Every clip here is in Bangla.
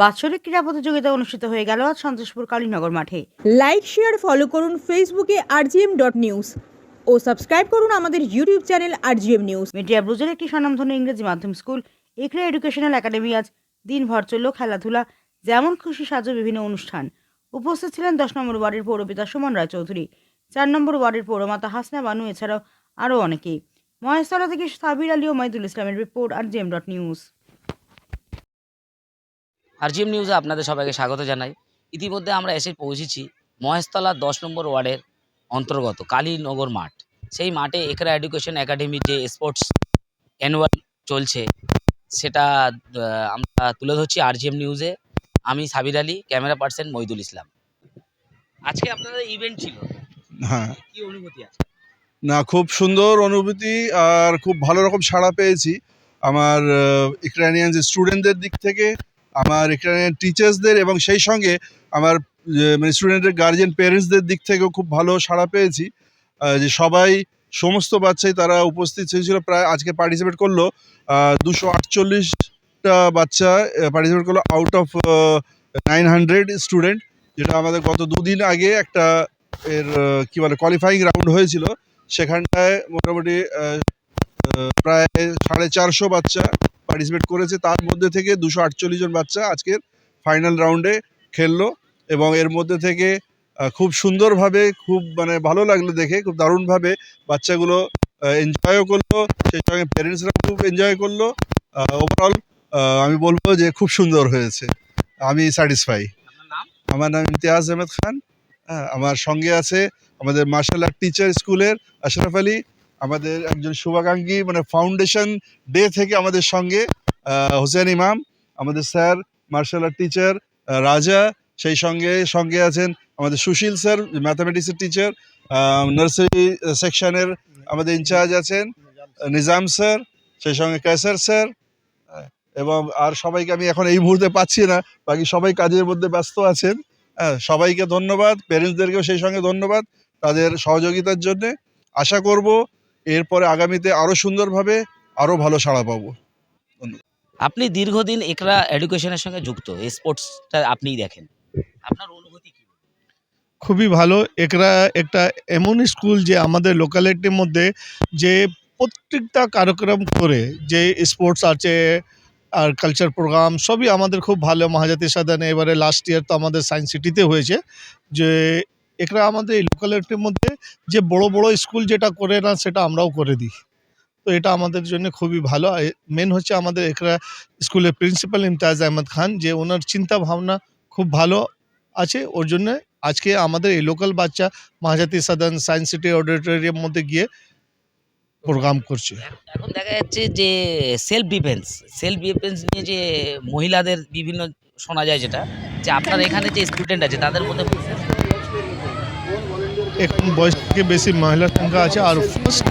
বাৎসরিক ক্রীড়া প্রতিযোগিতা অনুষ্ঠিত হয়ে গেল আজ সন্তোষপুর কালীনগর মাঠে। লাইক শেয়ার ফলো করুন ফেসবুকে আরজিএম ডট নিউজ ও সাবস্ক্রাইব করুন আমাদের YouTube channel RGM news media ব্রুজের একটি স্বনামধন্য ইংরেজি মাধ্যম স্কুল। ইকরা এডুকেশনাল একাডেমি আজ দিনভর চলল খেলাধুলা, যেমন খুশি সাজো বিভিন্ন অনুষ্ঠান। উপস্থিত ছিলেন দশ নম্বর ওয়ার্ডের পৌরপিতা সুমন রায় চৌধুরী, চার নম্বর ওয়ার্ডের পৌরমাতা হাসনা বানু, এছাড়াও আরও অনেকেই মহেশতলা থেকে সাবির আলী ও মাইদুল ইসলামের report R dot news RGM নিউজে আপনাদের সবাইকে স্বাগত জানাই। ইতিমধ্যে আমরা এসে পৌঁছেছি মহেশতলা দশ নম্বর ওয়ার্ডের অন্তর্গত কালীনগর মাঠ। সেই মাঠে একরা এডুকেশন একাডেমির যে স্পোর্টস অ্যানুয়াল চলছে সেটা আমরা তুলে ধরছি আরজিএম নিউজে। আমি সাবির আলী ক্যামেরা পার্সন মইদুল ইসলাম। আজকে আপনাদের ইভেন্ট ছিল। হ্যাঁ। কি অনুভূতি আছে? না খুব সুন্দর অনুভূতি আর খুব ভালো রকম সাড়া পেয়েছি। আমার ইকরানিয়ান যে স্টুডেন্টদের দিক থেকে আমার এখানে টিচার্সদের এবং সেই সঙ্গে আমার মানে স্টুডেন্টের গার্জেন প্যারেন্টসদের দিক থেকেও খুব ভালো সাড়া পেয়েছি। যে সবাই, সমস্ত বাচ্চাই তারা উপস্থিত হয়েছিল, প্রায় আজকে পার্টিসিপেট করল। দুশো আটচল্লিশটা বাচ্চা পার্টিসিপেট করল out of nine hundred student যেটা আমাদের গত দুদিন আগে একটা এর কি বলে কোয়ালিফাইং রাউন্ড হয়েছিল। সেখানটায় মোটামুটি প্রায় সাড়ে চারশো বাচ্চা পার্টিসিপেট করেছে তার মধ্যে থেকে দুশো আটচল্লিশ জন বাচ্চা আজকের ফাইনাল রাউন্ডে খেললো এবং এর মধ্যে থেকে খুব সুন্দরভাবে খুব মানে ভালো লাগল দেখে খুব দারুণভাবে বাচ্চাগুলো এনজয়ও করল সেই সঙ্গে প্যারেন্টসরাও খুব এনজয় করল। ওভারঅল আমি বলব যে খুব সুন্দর হয়েছে। আমি স্যাটিসফাই আমার নাম ইমতিয়াজ আহমেদ খান। হ্যাঁ, আমার সঙ্গে আছে আমাদের মার্শাল আর্ট টিচার স্কুলের আশরাফ আলী। আমাদের একজন শুভাকাঙ্ক্ষী মানে ফাউন্ডেশন ডে থেকে আমাদের সঙ্গে হোসেন ইমাম, আমাদের স্যার মার্শাল আর্ট টিচার রাজা, সেই সঙ্গে সঙ্গে আছেন আমাদের সুশীল স্যার ম্যাথামেটিক্সের টিচার নার্সারি সেকশনের আমাদের ইনচার্জ আছেন, নিজাম স্যার, সেই সঙ্গে ক্যাসার স্যার, এবং আর সবাইকে আমি এখন এই মুহূর্তে পাচ্ছি না, বাকি সবাই কাজের মধ্যে ব্যস্ত আছেন। হ্যাঁ সবাইকে ধন্যবাদ প্যারেন্টসদেরকেও সেই সঙ্গে ধন্যবাদ, তাদের সহযোগিতার জন্যে। আশা করব এরপরে আগামীতে আরও সুন্দরভাবে আরও ভালো সাড়া পাবো। আপনি দীর্ঘদিন একরা এডুকেশনের সঙ্গে যুক্ত স্পোর্টসটা আপনিই দেখেন। আপনার অনুভূতি কি? খুবই ভালো। একরা একটা এমন স্কুল যে আমাদের লোকালিটির মধ্যে যে প্রত্যেকটা কার্যক্রম করে যে স্পোর্টস আছে আর কালচার প্রোগ্রাম সবই আমাদের খুব ভালো। মহাজাতি সাধনে এবারে লাস্ট ইয়ার তো আমাদের সায়েন্স সিটিতে হয়েছে যে একরা আমাদের এই লোকালিটির মধ্যে যে বড় বড় স্কুল যেটা করে না, সেটা আমরাও করে দিই। তো এটা আমাদের জন্য খুবই ভালো। মেন হচ্ছে আমাদের একরা স্কুলের প্রিন্সিপাল ইমতাজ আহমদ খান, যে ওনার চিন্তা ভাবনা খুব ভালো আছে। ওর জন্য আজকে আমাদের এই লোকাল বাচ্চা Mahajati Sadan science city auditorium মধ্যে গিয়ে প্রোগ্রাম করছে। এখন দেখা যাচ্ছে যে সেলফ ডিফেন্স সেলফ ডিফেন্স নিয়ে যে মহিলাদের বিভিন্ন শোনা যায় যেটা, যে আপনার এখানে যে স্টুডেন্ট আছে, তাদের মধ্যে এখন বয়স থেকে বেশি মহিলার সংখ্যা আছে। আর ফার্স্ট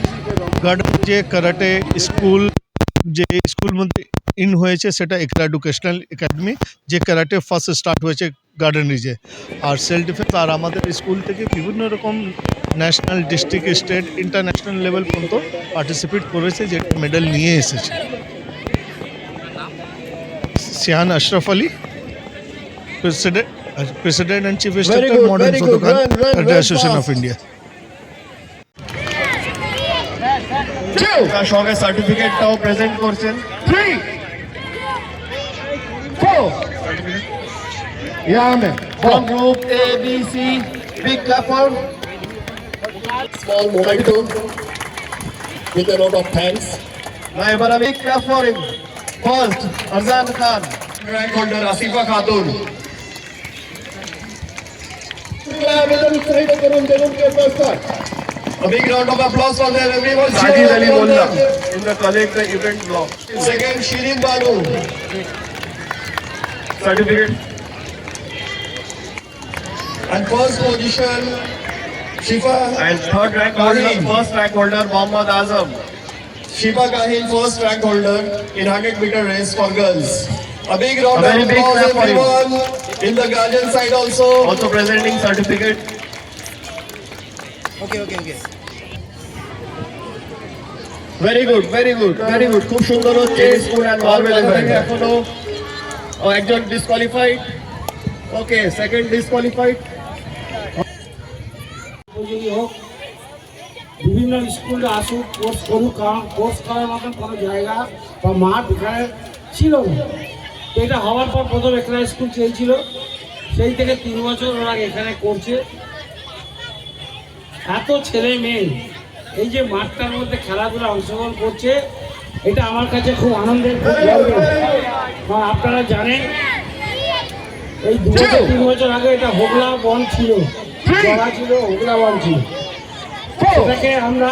গার্ডেন যে কারাটে স্কুল যে স্কুল মধ্যে ইন হয়েছে, সেটা একরা এডুকেশনাল একাডেমি যে কারাটে ফার্স্ট স্টার্ট হয়েছে গার্ডেন রিজে আর সেলফ ডিফেন্স আর আমাদের স্কুল থেকে বিভিন্ন রকম national district state international level পর্যন্ত পার্টিসিপেট করেছে যে মেডেল নিয়ে এসেছে। Sean Ashraf Ali president President and chief Very executive good, modern very good. Photograph Run, run, run association fast. Of India তার সঙ্গে সার্টিফিকেট টাও প্রেজেন্ট করছেন three four Yeah, man. From group A, B, C, big clap for small memento with a note of thanks. Now, এবার আমি big clap for him. First, Arzan Khan, rank holder आपलं आवेदन उत्साहित करून देऊन घेत असतात A big round of applause for them. Everyone Sajid Ali Molla in the collect the event block. Second, Shirin Banu. Certificate. And first position, Shifa. And third rank holder, first rank holder, Mohammad Azam. Shifa Kahil, first rank holder in 100 meter race for girls. A big round of applause, everyone. In the guardian side also. Also presenting certificate. Very good, very good, very good. খুব সুন্দর হচ্ছে school and All will be well. এখনো ও একজন ডিসকোয়ালিফাইড ওকে সেকেন্ড ডিসকোয়ালিফাইড উপযোগী হোক বিভিন্ন স্কুলে আসুক কোর্স করুক কারণ কোর্স করার মতন কোনো জায়গা বা মাঠ এখানে ছিল না তো এটা হওয়ার পর প্রথম একরা স্কুল চেয়েছিল সেই থেকে তিন বছর ওরা এখানে করছে। এত ছেলে মেয়ে। এই যে মাঠটার মধ্যে খেলাধুলা অংশগ্রহণ করছে এটা আমার কাছে খুব আনন্দের খুব কারণ আপনারা জানেন এই দু বছর তিন বছর আগে এটা হোগলা বন ছিল। জলা ছিল হোগলা বন ছিল। সেটাকে আমরা